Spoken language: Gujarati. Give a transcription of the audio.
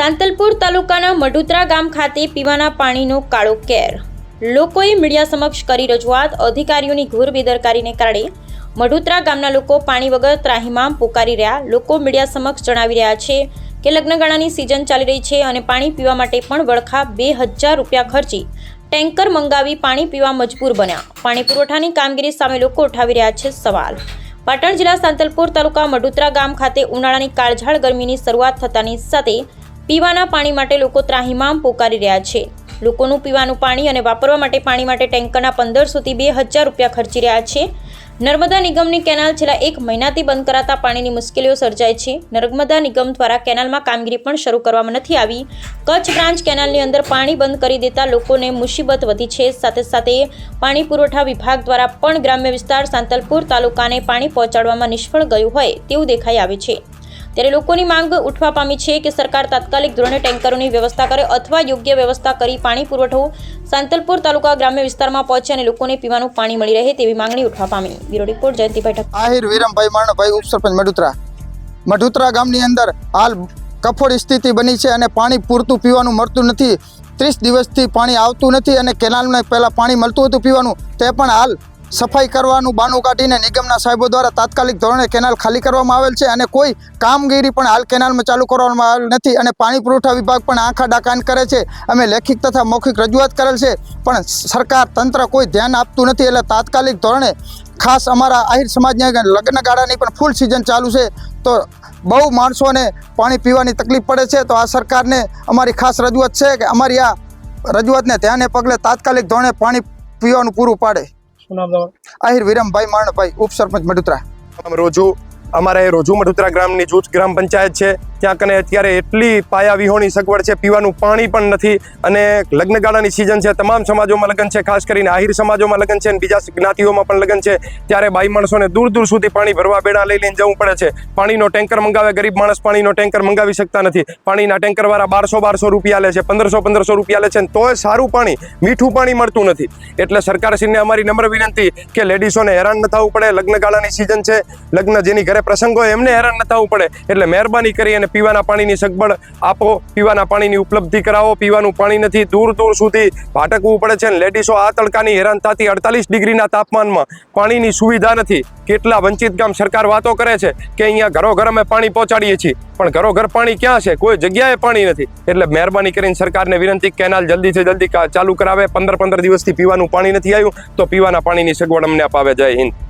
સાંતલપુર તાલુકાના મઢુત્રા ગામ ખાતે પીવાના પાણીનો કાળો કેર. લોકોએ મીડિયા સમક્ષ કરી રજૂઆત, અધિકારીઓની ઘોર બેદરકારીને કારણે મઢુત્રા ગામના લોકો પાણી વગર ત્રાહીમામ પોકારી રહ્યા. લોકો મીડિયા સમક્ષ જણાવી રહ્યા છે કે લગ્નગાળાની સિઝન ચાલી રહી છે અને પાણી પીવા માટે પણ વળખા બે હજાર રૂપિયા ખર્ચી ટેન્કર મંગાવી પાણી પીવા મજબૂર બન્યા. પાણી પુરવઠાની કામગીરી સામે લોકો ઉઠાવી રહ્યા છે સવાલ. પાટણ જિલ્લા સાંતલપુર તાલુકા મઢુત્રા ગામ ખાતે ઉનાળાની કાળઝાળ ગરમીની શરૂઆત થતાની સાથે પીવાના પાણી માટે લોકો ત્રાહિમામ પોકારી રહ્યા છે. લોકોનું પીવાનું પાણી અને વાપરવા માટે પાણી માટે ટેન્કરના પંદરસોથી બે હજાર રૂપિયા ખર્ચી રહ્યા છે. નર્મદા નિગમની કેનાલ છેલ્લા એક મહિનાથી બંધ કરાતા પાણીની મુશ્કેલીઓ સર્જાય છે. નર્મદા નિગમ દ્વારા કેનાલમાં કામગીરી પણ શરૂ કરવામાં નથી આવી. કચ્છ બ્રાન્ચ કેનાલની અંદર પાણી બંધ કરી દેતા લોકોને મુસીબત વધી છે. સાથે સાથે પાણી પુરવઠા વિભાગ દ્વારા પણ ગ્રામ્ય વિસ્તાર સાંતલપુર તાલુકાને પાણી પહોંચાડવામાં નિષ્ફળ ગયું હોય તેવું દેખાઈ આવે છે. ત્યારે લોકોની માંગ ઉઠવા પામી છે કે સરકાર તાત્કાલિક ધોરણે ટેન્કરોની વ્યવસ્થા કરે અથવા યોગ્ય વ્યવસ્થા કરી પાણી પુરવઠો સાંતલપુર તાલુકા ગ્રામ્ય વિસ્તારમાં પહોંચે અને લોકોને પીવાનું પાણી મળી રહે તેવી માંગણી ઉઠવા પામી. બ્યુરો રિપોર્ટ જયંતિભાઈ ઠક્કર આહિર વિરમભાઈ માણભાઈ ઉપસરપંચ મડુતરા. મઢુતરા ગામની અંદર હાલ કફોડી સ્થિતિ બની છે અને પાણી પૂરતું પીવાનું મળતું નથી. ત્રીસ દિવસથી પાણી આવતું નથી અને કેનાલને પહેલાં પાણી મળતું હતું પીવાનું. તે પણ હાલ સફાઈ કરવાનું બાનું કાઢીને નિગમના સાહેબો દ્વારા તાત્કાલિક ધોરણે કેનાલ ખાલી કરવામાં આવેલ છે અને કોઈ કામગીરી પણ હાલ કેનાલમાં ચાલુ કરવામાં આવેલ નથી અને પાણી પુરવઠા વિભાગ પણ આંખા ડાકાન કરે છે. અમે લેખિત તથા મૌખિક રજૂઆત કરેલ છે, પણ સરકાર તંત્ર કોઈ ધ્યાન આપતું નથી એટલે તાત્કાલિક ધોરણે ખાસ અમારા આહિર સમાજની આગળ લગ્ન ગાળાની પણ ફૂલ સિઝન ચાલુ છે. તો બહુ માણસોને પાણી પીવાની તકલીફ પડે છે, તો આ સરકારને અમારી ખાસ રજૂઆત છે કે અમારી આ રજૂઆતને ધ્યાને પગલે તાત્કાલિક ધોરણે પાણી પીવાનું પૂરું પાડે. શું નામ તમારું? આહિર વિરમભાઈ માણભાઈ ઉપસરપંચ મઢુત્રા આમ રોજુ અમારે રોજુ મઢુત્રા ગ્રામની જૂથ ગ્રામ પંચાયત છે. ત્યાં કને અત્યારે એટલી પાયા વિહોણી સગવડ છે, પીવાનું પાણી પણ નથી અને લગ્નગાળાની સિઝન છે, તમામ સમાજોમાં લગ્ન છે, ખાસ કરીને આહિર સમાજોમાં લગ્ન છે અને બીજા જ્ઞાતિઓમાં પણ લગ્ન છે, ત્યારે બાઈ માણસોને દૂર દૂર સુધી પાણી ભરવા બેડા લઈ લઈને જવું પડે છે. પાણીનો ટેન્કર મંગાવે, ગરીબ માણસ પાણીનો ટેન્કર મંગાવી શકતા નથી. પાણીના ટેન્કરવાળા બારસો બારસો રૂપિયા લે છે, પંદરસો પંદરસો રૂપિયા લે છે તોય સારું પાણી, મીઠું પાણી મળતું નથી. એટલે સરકારશ્રીને અમારી નમ્ર વિનંતી કે લેડીઝોને હેરાન ન થવું પડે, લગ્નગાળાની સિઝન છે, લગ્ન જેની ઘરે પ્રસંગ એમને હેરાન ન થવું પડે. એટલે મહેરબાની કરી અને પીવાના પાણીની સગવડ આપો, પીવાના પાણીની ઉપલબ્ધિ કરાવો, પીવાનું પાણી નથી, દૂર દૂર સુધી ભાટકવું પડે છે અને લેડીસો આ તડકાની હેરાન થતી અડતાલીસ ડિગ્રીના તાપમાનમાં પાણીની સુવિધા નથી. કેટલા વંચિત ગામ સરકાર વાતો કરે છે કે અહીંયા ઘરો ઘર અમે પાણી પહોંચાડીએ છીએ, પણ ઘરો ઘર પાણી ક્યાં છે? કોઈ જગ્યાએ પાણી નથી. એટલે મહેરબાની કરીને સરકારને વિનંતી કેનાલ જલ્દીથી જલ્દી ચાલુ કરાવે, પંદર પંદર દિવસથી પીવાનું પાણી નથી આવ્યું, તો પીવાના પાણીની સગવડ અમને અપાવે. જય હિન્દ.